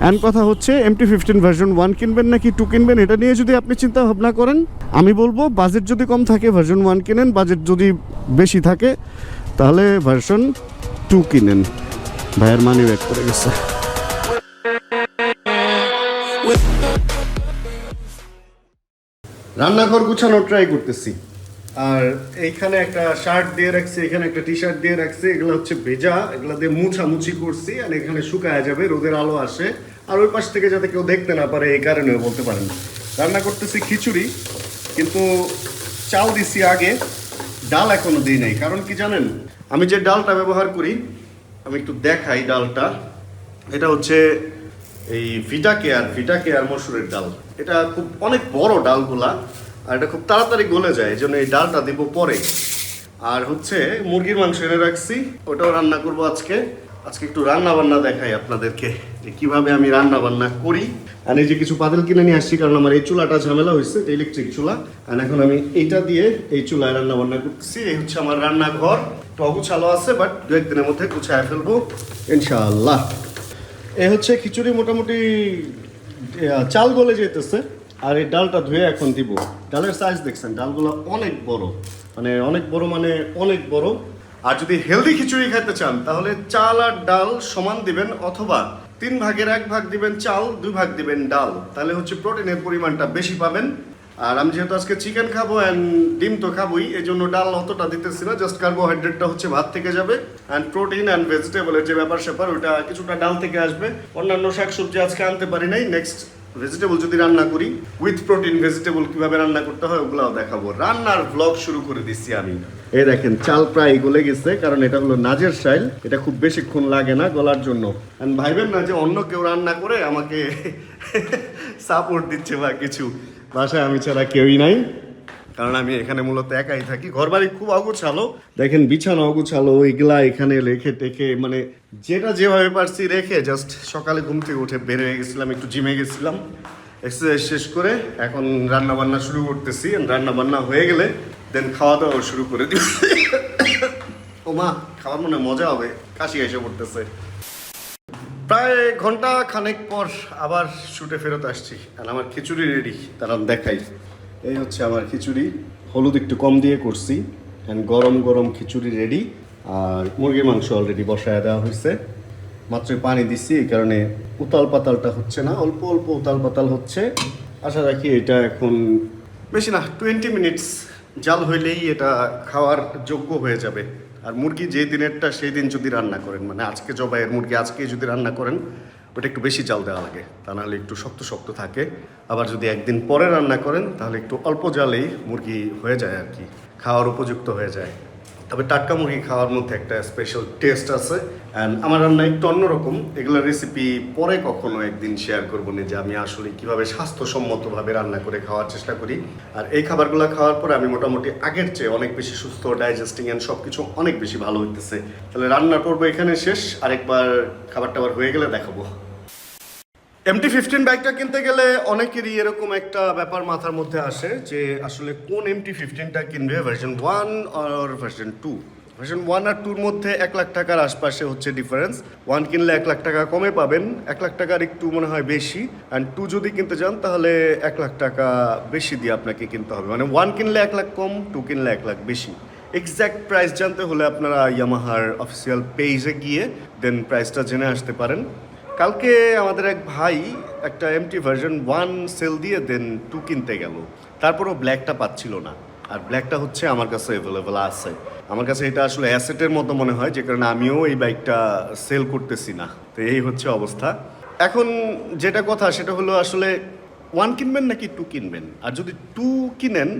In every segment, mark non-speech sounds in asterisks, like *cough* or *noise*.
And কথা হচ্ছে MT fifteen version one কিনবেন নাকি টু কিনবেন, এটা নিয়ে যদি আপনি চিন্তা ভাবনা করেন, আমি বলব বাজেট যদি কম থাকে ভার্সন ওয়ান কিনেন বাজেট যদি বেশি থাকে, তাহলে ভার্সন টু কিনেন। ভাইয়ের মানি ব্যাক করে গেছে। রান্নাঘর গুছানোর ট্রাই করতেছি। আর এইখানে একটা শার্ট দিয়ে রাখছি, এখানে একটা টি শার্ট দিয়ে রাখছি, এগুলো হচ্ছে ভেজা, এগুলো দিয়ে মুছামুছি করছি, আর এখানে শুকায় যাবে, রোদের আলো আসে। আর ওই পাশ থেকে যাতে কেউ দেখতে না পারে, এই কারণেও বলতে পারেন রান্না করতেছি খিচুড়ি, কিন্তু চাল দিছি আগে, ডাল এখনও দিই নাই। কারণ কি জানেন, আমি যে ডালটা ব্যবহার করি, আমি একটু দেখাই ডালটা। এটা হচ্ছে এই ভিটা কেয়ার ভিটা কেয়ার মসুরের ডাল। এটা খুব অনেক বড় ডালগুলা আর এটা খুব তাড়াতাড়ি গলে যায়, এই জন্য এই ডালটা দিব পরে। আর হচ্ছে মুরগির মাংস এনে রাখছি, ওটাও রান্না করব আজকে। আজকে একটু রান্না বান্না দেখাই আপনাদেরকে, যে কীভাবে আমি রান্না বান্না করি। আর এই যে কিছু পাতিল কিনে নিয়ে আসছি, কারণ আমার এই চুলাটা ঝামেলা হয়েছে ইলেকট্রিক চুলা। আর এখন আমি এইটা দিয়ে এই চুলায় রান্না বান্না করতেছি এই হচ্ছে আমার রান্নাঘর। একটু অগুছালো আছে বাট দু একদিনের মধ্যে গুছায় ফেলব, ইনশাআল্লাহ। এ হচ্ছে খিচুড়ি মোটামুটি চাল গলে যেতেছে আর এই ডালটা ধুয়ে এখন দিব। ডালের সাইজ দেখছেন, ডালগুলো অনেক বড়। মানে অনেক বড় মানে অনেক বড়। আর যদি হেলদি খিচুড়ি খেতে চান, তাহলে চাল আর ডাল সমান দিবেন অথবা তিন ভাগের এক ভাগ দিবেন চাল, দুই ভাগ দিবেন ডাল। তাহলে হচ্ছে প্রোটিনের পরিমাণটা বেশি পাবেন। আর আমি যেহেতু আজকে চিকেন খাব অ্যান্ড ডিম তো খাবোই এই জন্য ডাল অতটা দিতেছি না জাস্ট কার্বোহাইড্রেটটা হচ্ছে ভাত থেকে যাবে। অ্যান্ড প্রোটিন অ্যান্ড ভেজিটেবলের যে ব্যাপার স্যাপার ওটা কিছুটা ডাল থেকে আসবে। অন্যান্য শাকসবজি আজকে আনতে পারি নাই নেক্সট ভেজিটেবল যদি রান্না করি উইথ প্রোটিন ভেজিটেবল কীভাবে রান্না করতে হয় ওগুলাও দেখাবো। রান্নার ব্লগ শুরু করে দিচ্ছি আমি। এই দেখেন, চাল প্রায় গলে গেছে, কারণ এটা হলো নাজের সাইল এটা খুব বেশিক্ষণ লাগে না গলার জন্য। ভাইবেন না যে অন্য কেউ রান্না করে আমাকে *laughs* সাপোর্ট দিচ্ছে বা কিছু। বাসায় আমি ছাড়া কেউই নাই। কারণ আমি এখানে মূলত একাই থাকি। ঘর বাড়ি খুব অগুছালো। দেখেন বিছানা অগুছালো, এগুলা এখানে রেখে টেখে মানে যেটা যেভাবে পারছি রেখে জাস্ট সকালে ঘুম থেকে উঠে বের হয়ে গেছিলাম, একটু জিমে গেছিলাম। এক্সারসাইজ শেষ করে এখন রান্না বান্না শুরু করতেছি। রান্না বান্না হয়ে গেলে দেন খাওয়া দাওয়া শুরু করে দিব ও মা খাওয়ার মনে মজা হবে। কাশি এসে পড়তেছে। প্রায় ঘণ্টা খানেক পর আবার শুটে ফেরত আসছি। আর আমার খিচুড়ি রেডি তারা দেখাই। এই হচ্ছে আমার খিচুড়ি। হলুদ একটু কম দিয়ে করছি। অ্যান্ড গরম গরম খিচুড়ি রেডি আর মুরগির মাংস অলরেডি বসায় দেওয়া হয়েছে মাত্র পানি দিছি, এই কারণে উতাল পাতালটা হচ্ছে না, অল্প অল্প উতাল পাতাল হচ্ছে। আশা রাখি এটা এখন বেশি না টোয়েন্টি মিনিটস জাল হইলেই এটা খাওয়ার যোগ্য হয়ে যাবে। আর মুরগি যে দিনেরটা, সেই দিন যদি রান্না করেন। মানে আজকে জবাইয়ের মুরগি আজকে যদি রান্না করেন ওটা একটু বেশি জাল দেওয়া লাগে। তা নাহলে একটু শক্ত শক্ত থাকে। আবার যদি একদিন পরে রান্না করেন, তাহলে একটু অল্প জালেই মুরগি হয়ে যায় আর কি। খাওয়ার উপযুক্ত হয়ে যায়। তবে টাটকা মুরগি খাওয়ার মধ্যে একটা স্পেশাল টেস্ট আছে। অ্যান্ড আমার রান্না একটু অন্যরকম। এগুলোর রেসিপি পরে কখনো একদিন শেয়ার করব না যে আমি আসলে কীভাবে স্বাস্থ্যসম্মতভাবে রান্না করে খাওয়ার চেষ্টা করি। আর এই খাবারগুলো খাওয়ার পরে আমি মোটামুটি আগের চেয়ে অনেক বেশি সুস্থ ডাইজেস্টিং অ্যান্ড সব কিছু অনেক বেশি ভালো হইতেছে। তাহলে রান্নার পর্ব এখানে শেষ। আরেকবার খাবার টাবার হয়ে গেলে দেখাবো। এমটি ফিফটিন বাইকটা কিনতে গেলে অনেকেরই এরকম একটা ব্যাপার মাথার মধ্যে আসে যে আসলে কোন এমটি ফিফটিনটা কিনবে ভার্সন ওয়ান আর ভার্সন টু ভার্সন ওয়ান আর টুর মধ্যে এক লাখ টাকার আশপাশে হচ্ছে ডিফারেন্স ওয়ান কিনলে এক লাখ টাকা কমে পাবেন, এক লাখ টাকার একটু মনে হয় বেশি। অ্যান্ড টু যদি কিনতে যান তাহলে এক লাখ টাকা বেশি দিয়ে আপনাকে কিনতে হবে। মানে ওয়ান কিনলে এক লাখ কম টু কিনলে এক লাখ বেশি। এক্স্যাক্ট প্রাইস জানতে হলে আপনারা ইয়ামাহার অফিসিয়াল পেজে গিয়ে দেন প্রাইসটা জেনে আসতে পারেন। কালকে আমাদের এক ভাই একটা এমটি ভার্সন ওয়ান সেল দিয়ে দেন টু কিনতে গেল। তারপরও ব্ল্যাকটা পাচ্ছিল না। আর ব্ল্যাকটা হচ্ছে আমার কাছে অ্যাভেলেবেল আছে। আমার কাছে এটা আসলে অ্যাসেটের মতো মনে হয়, যে কারণে আমিও এই বাইকটা সেল করতেছি না। তো এই হচ্ছে অবস্থা। এখন যেটা কথা, সেটা হলো আসলে ওয়ান কিনবেন নাকি টু কিনবেন? আর যদি টু কিনেন,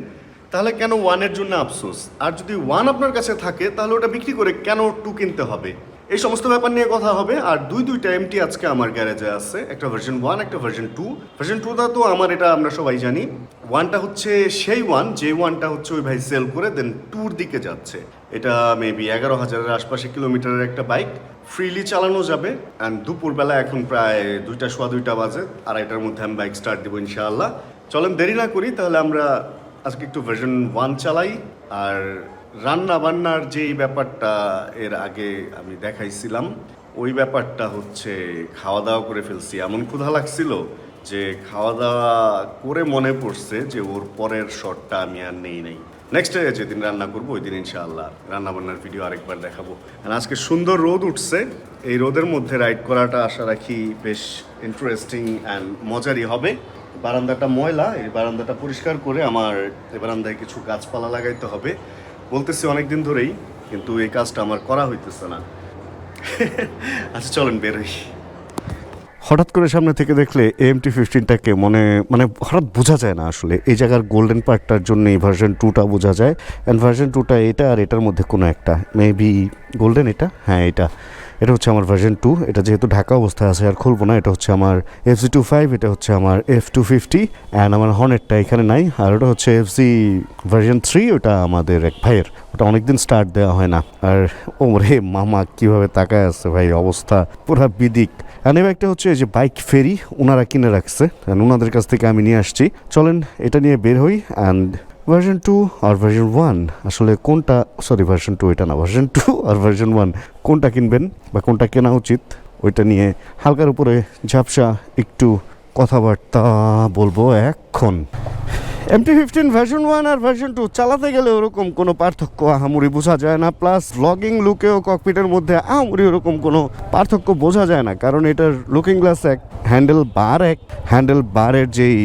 তাহলে কেন ওয়ানের জন্য আফসোস? আর যদি ওয়ান আপনার কাছে থাকে, তাহলে ওটা বিক্রি করে কেন টু কিনতে হবে? এই সমস্ত ব্যাপার নিয়ে কথা হবে। আর দুই দুইটা এমটি আজকে আমার গ্যারেজে আছে। একটা ভার্সন ওয়ান একটা ভার্সন টু ভার্সন টুটা তো আমার, এটা আমরা সবাই জানি। ওয়ানটা হচ্ছে সেই ওয়ান যে ওয়ানটা হচ্ছে ওই ভাই সেল করে দেন ট্যুর দিকে যাচ্ছে। এটা মেবি এগারো হাজারের আশপাশে কিলোমিটারের একটা বাইক ফ্রিলি চালানো যাবে। অ্যান্ড দুপুরবেলা এখন প্রায় দুইটা, সোয়া দুইটা বাজে। আড়াইটার মধ্যে আমি বাইক স্টার্ট দিব ইনশাআল্লাহ। চলেন দেরি না করি, তাহলে আমরা আজকে একটু ভার্সন ওয়ান চালাই। আর রান্না বান্নার যেই ব্যাপারটা এর আগে আমি দেখাইছিলাম, ওই ব্যাপারটা হচ্ছে খাওয়া দাওয়া করে ফেলছি। এমন ক্ষুধা লাগছিল যে খাওয়া দাওয়া করে মনে পড়ছে যে ওর পরের শটটা আমি আর নেই নেই। নেক্সট ডে যেদিন রান্না করব, ওই দিন ইনশাআল্লাহ রান্না বান্নার ভিডিও আরেকবার দেখাবো। আর আজকে সুন্দর রোদ উঠছে। এই রোদের মধ্যে রাইড করাটা আশা রাখি বেশ ইন্টারেস্টিং অ্যান্ড মজারই হবে। বারান্দাটা ময়লা, এই বারান্দাটা পরিষ্কার করে আমার এই বারান্দায় কিছু গাছপালা লাগাইতে হবে। বলতেছি অনেক দিন ধরেই, কিন্তু এই কাজটা আমার করা হইতেছে না। আচ্ছা চলেন বেরোই হঠাৎ করে সামনে থেকে দেখলে এম টি ফিফটিনটাকে মনে মানে হঠাৎ বোঝা যায় না আসলে। এই জায়গার গোল্ডেন পার্টটার জন্য এই ভার্সন টুটা বোঝা যায়। অ্যান্ড ভার্সন টুটা এটা আর এটার মধ্যে কোনো একটা। মেবি গোল্ডেন এটা? হ্যাঁ এটা। এটা হচ্ছে আমার ভার্সন টু এটা যেহেতু ঢাকা অবস্থায় আছে আর খুলবো না, এটা হচ্ছে আমার এফ জি টু ফাইভ এটা হচ্ছে আমার এফ টু ফিফটি অ্যান্ড আমার হর্নেটটা এখানে নাই, আর ওটা হচ্ছে এফ জি ভার্সন থ্রি ওটা আমাদের এক ভাইয়ের। ওটা অনেকদিন স্টার্ট দেওয়া হয় না। আর ও রে মামা, কীভাবে তাকায় আছে ভাই, অবস্থা পুরা বিদিক। অ্যান্ড এবার একটা হচ্ছে যে বাইক ফেরি ওনারা কিনে রাখছে অ্যান্ড ওনাদের কাছ থেকে আমি নিয়ে আসছি। চলেন, এটা নিয়ে বের হই অ্যান্ড ভার্সন টু আর ভার্সন ওয়ান আসলে কোনটা সরি ভার্সন টু এটা না ভার্সন টু আর ভার্সন ওয়ান কোনটা কিনবেন বা কোনটা কেনা উচিত? ওইটা নিয়ে হালকার উপরে ঝাপসা একটু কথাবার্তা বলব এখন। এমটি ফিফটিন ভার্সন ওয়ান আর ভার্সন টু চালাতে গেলে ওরকম কোনো পার্থক্য আহামরি বোঝা যায় না। প্লাস লগিং লুকেও ককপিটের মধ্যে আহামরি ওরকম কোনো পার্থক্য বোঝা যায় না। কারণ এটার লুকিং গ্লাস এক হ্যান্ডেল বার এক হ্যান্ডেল বারের যেই,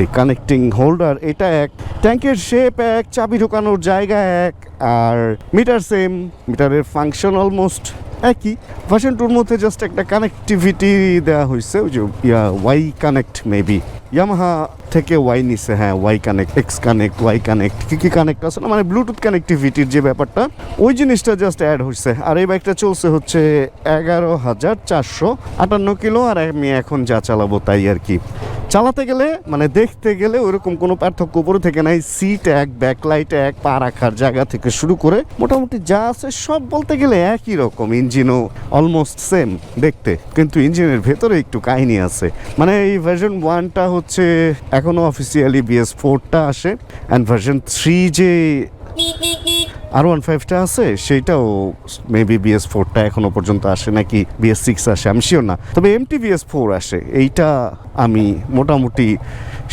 এই কানেক্টিং হোল্ডার এটা এক ট্যাঙ্কের শেপ এক, চাবি ঢোকানোর জায়গা এক, আর মিটার সেম মিটারের ফাংশন অলমোস্ট একই। ভার্সন টুর মধ্যে জাস্ট একটা কানেক্টিভিটি দেওয়া হয়েছে ওই যে ওয়াই কানেক্ট মেবি ইয়ামাহা থেকে ওয়াই নিছে হ্যাঁ Y connect X connect Y connect কী কী কানেক্ট আছে না? মানে ব্লুটুথ কানেক্টিভিটির যে ব্যাপারটা, ওই জিনিসটা জাস্ট অ্যাড হয়েছে আর এই বাইকটা চলছে হচ্ছে এগারো হাজার চারশো আটান্ন কিলো, আর আমি এখন যা চালাবো তাই আর কি। চালাতে গেলে মানে দেখতে গেলে ওরকম কোনো পার্থক্য উপরে থেকে নাই। সিট এক ব্যাকলাইট এক, পা রাখার জায়গা থেকে শুরু করে মোটামুটি যা আছে সব বলতে গেলে একই রকম। ইঞ্জিনও অলমোস্ট সেম দেখতে। কিন্তু ইঞ্জিনের ভেতরে একটু কাহিনী আছে। মানে এই ভার্সন ওয়ানটা হচ্ছে এখনও অফিসিয়ালি বিএস ফোরটা আসে অ্যান্ড ভার্সন থ্রি যে আর ওয়ান ফাইভটা আছে, সেইটাও মেবি বিএস ফোরটা এখনও পর্যন্ত আসে নাকি বিএস সিক্স আসে আমি শিওর না। তবে এমটি বিএস ফোর আসে, এইটা আমি মোটামুটি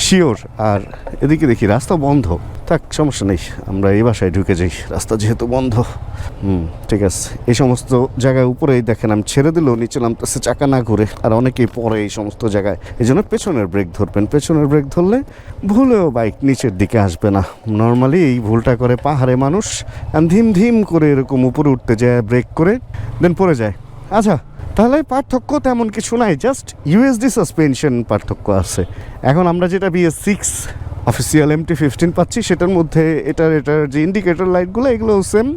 শিওর আর এদিকে দেখি, রাস্তা বন্ধ। থাক, সমস্যা নেই। আমরা এই বাসায় ঢুকে যাই। রাস্তা যেহেতু বন্ধ। হুম, ঠিক আছে। এই সমস্ত জায়গায় উপরেই দেখেন, আমি ছেড়ে দিলেও নিচে নামতেছে চাকা না ঘুরে। আর অনেকেই পরে এই সমস্ত জায়গায়। এই জন্য পেছনের ব্রেক ধরবেন। পেছনের ব্রেক ধরলে ভুলেও বাইক নিচের দিকে আসবে না। নর্মালি এই ভুলটা করে পাহাড়ে মানুষ ধিম ধিম করে এরকম উপরে উঠতে যায় ব্রেক করে দেন পড়ে যায়। আচ্ছা তাহলে পার্থক্য তেমন কিছু নাই। জাস্ট ইউএসডি সাসপেনশন পার্থক্য আছে। এখন আমরা যেটা BS six official MT fifteen পাচ্ছি সেটার মধ্যে এটার এটার যে ইন্ডিকেটর লাইটগুলো এগুলো সেম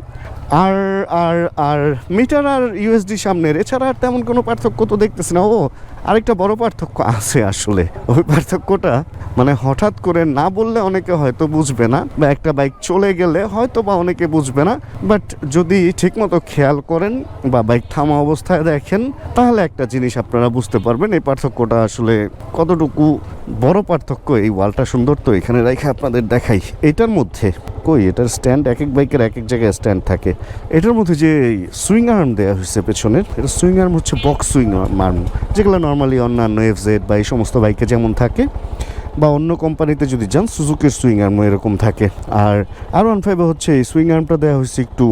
আর আর আর, মিটার আর ইউএসডি সামনের, এছাড়া আর তেমন কোনো পার্থক্য তো দেখতেছি না। ও, আরেকটা বড় পার্থক্য আছে আসলে। ওই পার্থক্যটা মানে হঠাৎ করে না বললে অনেকে হয়তো বুঝবে না, বা একটা বাইক চলে গেলে হয়তো বা অনেকে বুঝবে না। বাট যদি ঠিকমতো খেয়াল করেন বা বাইক থামা অবস্থায় দেখেন, তাহলে একটা জিনিস আপনারা বুঝতে পারবেন, এই পার্থক্যটা আসলে কতটুকু বড় পার্থক্য। এই ওয়ালটা সুন্দর তো, এখানে রেখে আপনাদের দেখাই। এটার মধ্যে কই? এটার স্ট্যান্ড এক এক বাইকের এক এক জায়গায় স্ট্যান্ড থাকে। এটার মধ্যে যে সুইং আর্ম দেওয়া হয়েছে পেছনের এটা সুইং আর্ম হচ্ছে বক্স সুইং আর্ম যেগুলো নর্মালি অন্যান্য এফ জেড বা এই সমস্ত বাইকে যেমন থাকে বা অন্য কোম্পানিতে যদি যান সুজুকির সুইং আর্ম এরকম থাকে। আর আর ওয়ান ফাইভে হচ্ছে এই সুইং আর্মটা দেওয়া হয়েছে একটু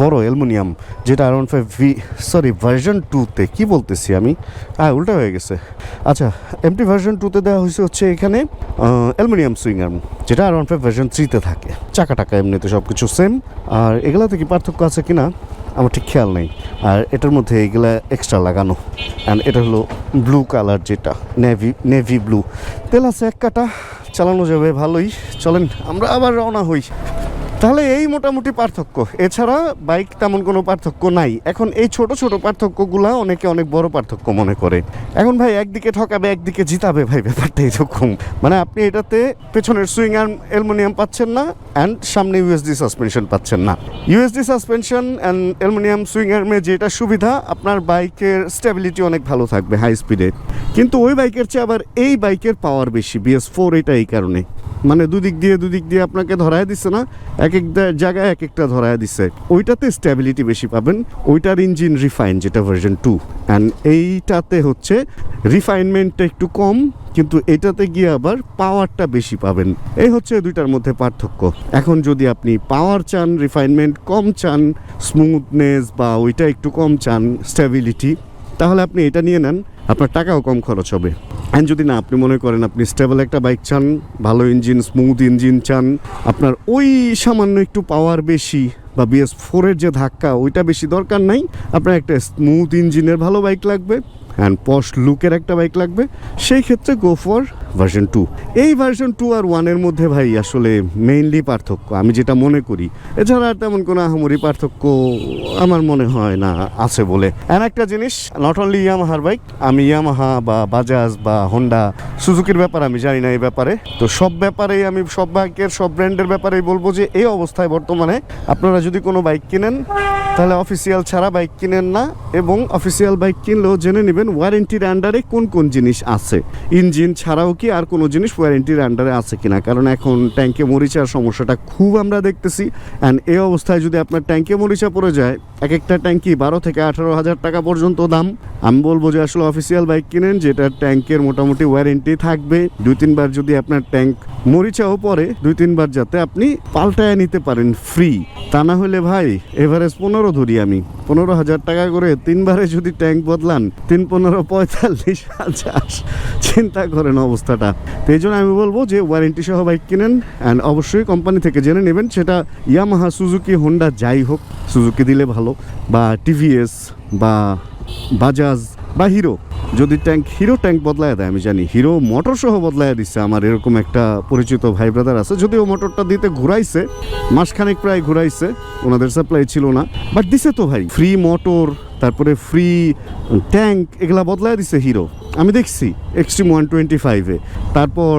বড় অ্যালুমিনিয়াম, যেটা R one five V sorry version টুতে কী বলতেছি আমি? হ্যাঁ উল্টা হয়ে গেছে। আচ্ছা এমটি ভার্সন টুতে দেওয়া হয়েছে হচ্ছে এখানে অ্যালুমিনিয়াম সুইং আর্ম যেটা আর ওয়ান ফাইভ ভার্সন থ্রিতে থাকে। চাকা টাকা এমনিতে সব কিছু সেম আর এগুলাতে কি পার্থক্য আছে কিনা? আমার ঠিক খেয়াল নেই। আর এটার মধ্যে এইগুলা এক্সট্রা লাগানো। অ্যান্ড এটা হলো ব্লু কালার যেটা নেভি নেভি ব্লু তেল আছে এক কাটা, চালানো যাবে ভালোই। চলেন, আমরা আবার রওনা হই। তাহলে এই মোটামুটি পার্থক্য। এছাড়া বাইক তেমন কোনো পার্থক্য নাই। এখন এই ছোট ছোট পার্থক্যগুলা অনেকে অনেক বড় পার্থক্য মনে করে। এখন ভাই একদিকে ঠকাবে, একদিকে জিতাবে ভাই ব্যাপারটা এরকম। মানে আপনি এটাতে পেছনের সুইং আর্ম, অ্যালুমিনিয়াম পাচ্ছেন না অ্যান্ড সামনে ইউএসডি সাসপেনশন পাচ্ছেন না। USD suspension and aluminium swing আর্মে যেটা সুবিধা, আপনার বাইকের স্টেবিলিটি অনেক ভালো থাকবে হাই স্পিডে কিন্তু ওই বাইকের চেয়ে আবার এই বাইকের পাওয়ার বেশি বিএস ফোর এটা এই কারণে। মানে দুদিক দিয়ে দুদিক দিয়ে আপনাকে ধরায় দিচ্ছে না, এক এক জায়গায় এক একটা ধরায় দিচ্ছে। ওইটাতে স্ট্যাবিলিটি বেশি পাবেন। ওইটার ইঞ্জিন রিফাইন যেটা ভার্সন টু অ্যান্ড এইটাতে হচ্ছে রিফাইনমেন্টটা একটু কম, কিন্তু এটাতে গিয়ে আবার পাওয়ারটা বেশি পাবেন। এই হচ্ছে দুইটার মধ্যে পার্থক্য। এখন যদি আপনি পাওয়ার চান রিফাইনমেন্ট কম চান স্মুথনেস বা ওইটা একটু কম চান স্টেবিলিটি তাহলে আপনি এটা নিয়ে নেন, আপনার টাকাও কম খরচ হবে। অ্যান্ড যদি না, আপনি মনে করেন আপনি স্টেবল একটা বাইক চান, ভালো ইঞ্জিন স্মুথ ইঞ্জিন চান, আপনার ওই সামান্য একটু পাওয়ার বেশি বা বিএস ফোরের যে ধাক্কা, ওইটা বেশি দরকার নাই, আপনার একটা স্মুথ ইঞ্জিনের ভালো বাইক লাগবে অ্যান্ড পশ লুকের একটা বাইক লাগবে, সেই ক্ষেত্রে গো ফর ভার্সন টু এই ভার্সন টু আর ওয়ানের মধ্যে ভাই আসলে মেইনলি পার্থক্য, আমি যেটা মনে করি। এছাড়া আর তেমন কোনো আহামরি পার্থক্য আমার মনে হয় না আছে বলে। আর একটা জিনিস নট অনলি ইয়ামাহার বাইক আমি ইয়ামাহা বা বাজাজ বা হন্ডা সুজুকির ব্যাপার আমি জানি না এই ব্যাপারে। তো সব ব্যাপারেই আমি, সব বাইকের সব ব্র্যান্ডের ব্যাপারেই বলব যে এই অবস্থায় বর্তমানে আপনারা যদি কোনো বাইক কিনেন, তাহলে অফিসিয়াল ছাড়া বাইক কিনেন না এবং অফিসিয়াল বাইক কিনলেও জেনে নেবেন ওয়ারেন্টির আন্ডারে কোন কোন জিনিস আছে। ইঞ্জিন ছাড়াও কি আর কোনো জিনিস ওয়ারেন্টির আন্ডারে আছে কিনা? কারণ এখন ট্যাঙ্কে মরিচার সমস্যাটা খুব আমরা দেখতেছি। অ্যান্ড এই অবস্থায় যদি আপনার ট্যাঙ্কে মরিচা পড়ে যায়, এক একটা ট্যাঙ্কি বারো থেকে আঠারো হাজার টাকা পর্যন্ত দাম। আমি বলব যে আসলে অফিসিয়াল বাইক কিনেন যেটা ট্যাঙ্কের মোটামুটি ওয়ারেন্টি থাকবে। দুই, তিনবার যদি আপনার ট্যাঙ্ক মরিচাও পরে দুই, তিনবার যাতে আপনি পাল্টায় নিতে পারেন ফ্রি তা না হলে ভাই এভারেজ পনেরো ধরি আমি। পনেরো হাজার টাকা করে তিনবারে যদি ট্যাঙ্ক বদলান, তিন, পনেরো, পঁয়তাল্লিশ হাজার। চিন্তা করেন অবস্থাটা তো এই জন্য আমি বলব যে ওয়ারেন্টি সহ বাইক কিনেন অ্যান্ড অবশ্যই কোম্পানি থেকে জেনে নেবেন সেটা ইয়ামাহা সুজুকি হোন্ডা যাই হোক সুজুকি দিলে ভালো বা টিভিএস বা বাজাজ বা হিরো। যদি ট্যাঙ্ক, হিরো ট্যাঙ্ক বদলায় দেয়, আমি জানি হিরো মোটর সহ বদলায় দিচ্ছে আমার এরকম একটা পরিচিত ভাই ব্রাদার আছে, যদিও মোটরটা দিতে ঘুরাইছে, মাসখানেক প্রায় ঘুরাইছে, ওনাদের সাপ্লাই ছিল না। বাট দিছে তো ভাই ফ্রি মোটর তারপরে ফ্রি ট্যাঙ্ক, এগুলা বদলায় দিছে হিরো। আমি দেখছি এক্সট্রিম ওয়ান টোয়েন্টি ফাইভে তারপর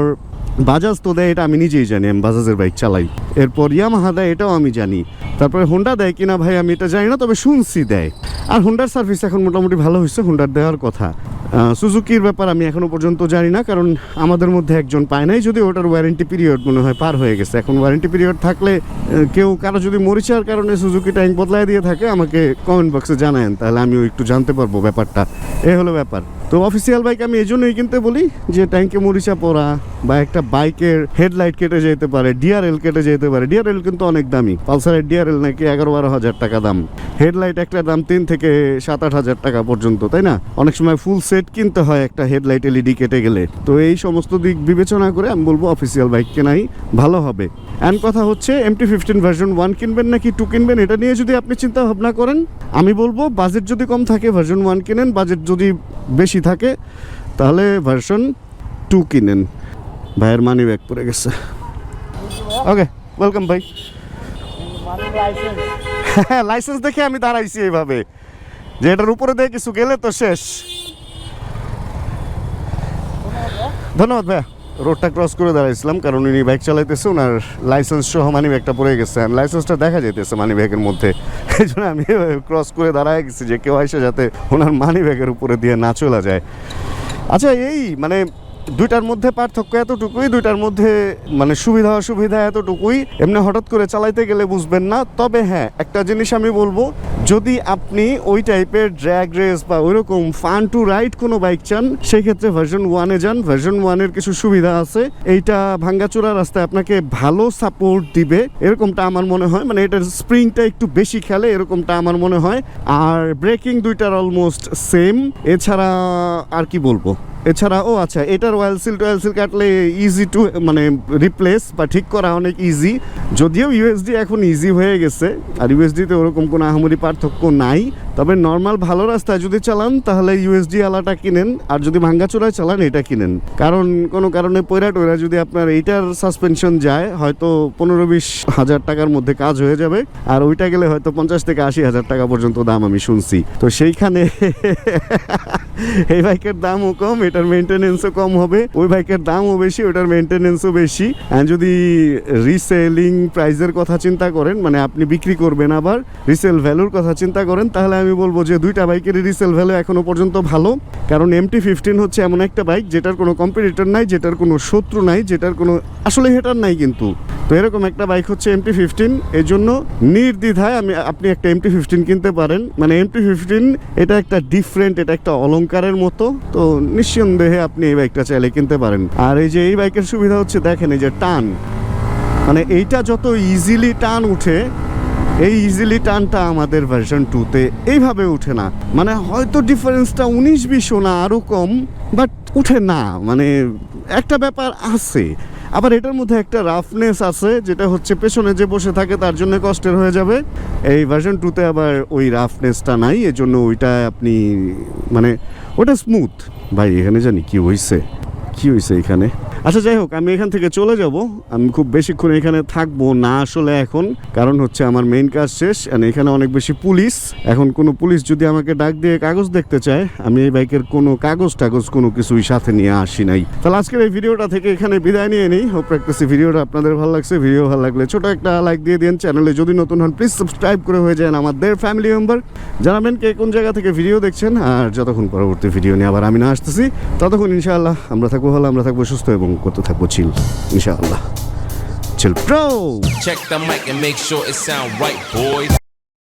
বাজাজ তো দেয় এটা আমি নিজেই জানি, আমি বাজাজের বাইক চালাই। এরপর ইয়ামাহা দেয়, এটাও আমি জানি। তারপরে হোন্ডা দেয় কিনা ভাই, আমি এটা জানি না, তবে শুনছি দেয়। আর হোন্ডার সার্ভিস এখন মোটামুটি ভালো হয়েছে হোন্ডার দেওয়ার কথা। সুজুকির ব্যাপার আমি এখনও পর্যন্ত জানি না, কারণ আমাদের মধ্যে একজন পায় নাই যদি ওটার ওয়ারেন্টি পিরিয়ড মনে হয় পার হয়ে গেছে। এখন ওয়ারেন্টি পিরিয়ড থাকলে কেউ কারও যদি মরিচার কারণে সুজুকি ট্যাঙ্ক বদলায় দিয়ে থাকে, আমাকে কমেন্ট বক্সে জানায়েন, তাহলে আমিও একটু জানতে পারব ব্যাপারটা। এ হলো ব্যাপার। তো অফিসিয়াল বাইক আমি এই জন্যই কিনতে বলি, যে ট্যাঙ্কে মরিচা পড়া বা একটা বাইকের হেডলাইট কেটে যেতে পারে, ডিআরএল কেটে যেতে পারে। ডিআরএল কিন্তু অনেক দামি। পালসারের ডিআরএল নাকি এগারো বারো হাজার টাকা দাম। হেডলাইট একটা দাম তিন থেকে সাত আট হাজার টাকা পর্যন্ত, তাই না? অনেক সময় ফুল সেট কিনতে হয় একটা হেডলাইট এলইডি কেটে গেলে। তো এই সমস্ত দিক বিবেচনা করে আমি বলব অফিসিয়াল বাইক কেনাই ভালো হবে। অ্যান্ড কথা হচ্ছে এমটি ফিফটিন ভার্সন ওয়ান কিনবেন নাকি টু কিনবেন, এটা নিয়ে যদি আপনি চিন্তা ভাবনা করেন, আমি বলব বাজেট যদি কম থাকে ভার্সন ওয়ান কিনেন। বাজেট যদি বেশি থাকে, তাহলে ভার্সন টু কিনেন। ভাইয়ের মানি ব্যাগ পড়ে গেছে। ওকে ওয়েলকাম ভাই। *laughs* লাইসেন্স দেখে আমি দাঁড়াইছি এইভাবে। যে এটার উপরে দিয়ে কিছু গেলে তো শেষ। ধন্যবাদ ভাইয়া। রোডটা ক্রস করে দাঁড়াইছিলাম, কারণ উনি বাইক চালাইতেছে ওনার লাইসেন্স সহ মানি ব্যাগটা পড়ে গেছে। লাইসেন্সটা দেখা যেতেছে মানি ব্যাগের মধ্যে। এই জন্য আমি ক্রস করে দাঁড়ায় গেছি যে কেউ এসে যাতে ওনার মানি ব্যাগের উপরে দিয়ে না চলে যায়। আচ্ছা এই মানে দুইটার মধ্যে পার্থক্য এতটুকুই, দুইটার মধ্যে মানে সুবিধা অসুবিধা এতটুকুই। এমনি হঠাৎ করে চালাইতে গেলে বুঝবেন না। তবে হ্যাঁ একটা জিনিস আমি বলব যদি আপনি ওই টাইপের ড্র্যাগ রেস বা ওইরকম ফান টু রাইড কোনো বাইক চান সেই ক্ষেত্রে ভার্সন ওয়ানে যান। ভার্সন ওয়ানের কিছু সুবিধা আছে। এইটা ভাঙ্গাচোরা রাস্তায় আপনাকে ভালো সাপোর্ট দিবে। এরকমটা আমার মনে হয়। মানে এটার স্প্রিংটা একটু বেশি খেলে, এরকমটা আমার মনে হয়। আর ব্রেকিং দুইটার অলমোস্ট সেম এছাড়া আর কি বলব? এছাড়া ও আচ্ছা এটার ওয়েল সিল টোয়েল সিল কাটলে ইজি টু মানে রিপ্লেস বা ঠিক করা অনেক ইজি যদিও ইউএসডি এখন ইজি হয়ে গেছে। আর ইউএসডিতে ওরকম কোনো আহামরি পার্থক্য নাই। তবে নর্মাল ভালো রাস্তায় যদি চালান, তাহলে ইউএসডি আলাটা কিনেন, আর যদি ভাঙ্গাচোরায় চালান, এটা কিনেন। কারণ, কোনো কারণে পয়রা টয়রা যদি আপনার এইটার সাসপেনশন যায়, হয়তো পনেরো বিশ হাজার টাকার মধ্যে কাজ হয়ে যাবে, আর ওইটা গেলে হয়তো পঞ্চাশ থেকে আশি হাজার টাকা পর্যন্ত দাম আমি শুনছি। তো সেইখানে *laughs* এই বাইকের দামও কম, এটার মেনটেনেন্সও কম হবে। ওই বাইকের দামও বেশি, ওটার মেনটেনেন্সও বেশি। যদি রিসেলিং প্রাইসের কথা চিন্তা করেন মানে আপনি বিক্রি করবেন আবার রিসেল ভ্যালুর কথা চিন্তা করেন, তাহলে আমি বলব যে দুইটা বাইকের রিসেল ভ্যালু এখনও পর্যন্ত ভালো। কারণ এমটি ফিফটিন হচ্ছে এমন একটা বাইক যেটার কোনো কম্পিটিটর নাই, যেটার কোনো শত্রু নাই, যেটার কোনো আসলে হেটার নাই কিন্তু। তো এরকম একটা বাইক হচ্ছে এমটি ফিফটিন এই জন্য নির্দ্বিধায় আমি, আপনি একটা এমটি ফিফটিন কিনতে পারেন। মানে এমটি ফিফটিন এটা একটা ডিফারেন্ট এটা একটা অলঙ্কারের মতো। তো নিঃসন্দেহে আপনি এই বাইকটা চাইলে কিনতে পারেন। আর এই যে এই বাইকের সুবিধা হচ্ছে, দেখেন এই যে টান। মানে এইটা যত ইজিলি টান উঠে এই ইজিলি টানটা আমাদের ভার্সন টুতে এইভাবে উঠে না। মানে হয়তো ডিফারেন্সটা উনিশ বিশও না আরও কম বাট উঠে না। মানে একটা ব্যাপার আছে। আবার এটার মধ্যে একটা রাফনেস আছে, যেটা হচ্ছে পেছনে যে বসে থাকে তার জন্য কষ্টের হয়ে যাবে। এই ভার্সন টুতে আবার ওই রাফনেসটা নাই, এজন্য ওইটা আপনি মানে ওটা স্মুথ ভাই, এখানে জানি কি হয়েছে কি হয়েছে এখানে? আচ্ছা যাই হোক, আমি এখান থেকে চলে যাব। আমি খুব বেশিক্ষণ এখানে থাকব না আসলে এখন। কারণ হচ্ছে আমার মেইন কাজ শেষ এখানে অনেক বেশি পুলিশ। এখন কোনো পুলিশ যদি আমাকে ডাক দিয়ে কাগজ দেখতে চায়, আমি এই বাইকের কোনো কাগজ টাগজ কোনো কিছুই সাথে নিয়ে আসি নাই। তাহলে আজকের এই ভিডিওটা থেকে এখানে বিদায় নিয়ে নিই। হোপ রাখতেছি ভিডিওটা আপনাদের ভালো লাগছে ভিডিও ভালো লাগলে ছোট একটা লাইক দিয়ে দিন। চ্যানেলে যদি নতুন হন প্লিজ সাবস্ক্রাইব করে হয়ে যান আমাদের ফ্যামিলি মেম্বার জানাবেন কে কোন জায়গা থেকে ভিডিও দেখছেন, আর যতক্ষণ পরবর্তী ভিডিও নিয়ে আবার আমি না আসতেছি, ততক্ষণ ইনশাআল্লাহ আমরা থাকব ভালো আমরা থাকব সুস্থ এবং কত থাকব চিল ইনশাআল্লাহ। Chill pro check the mic and make sure it sound right boy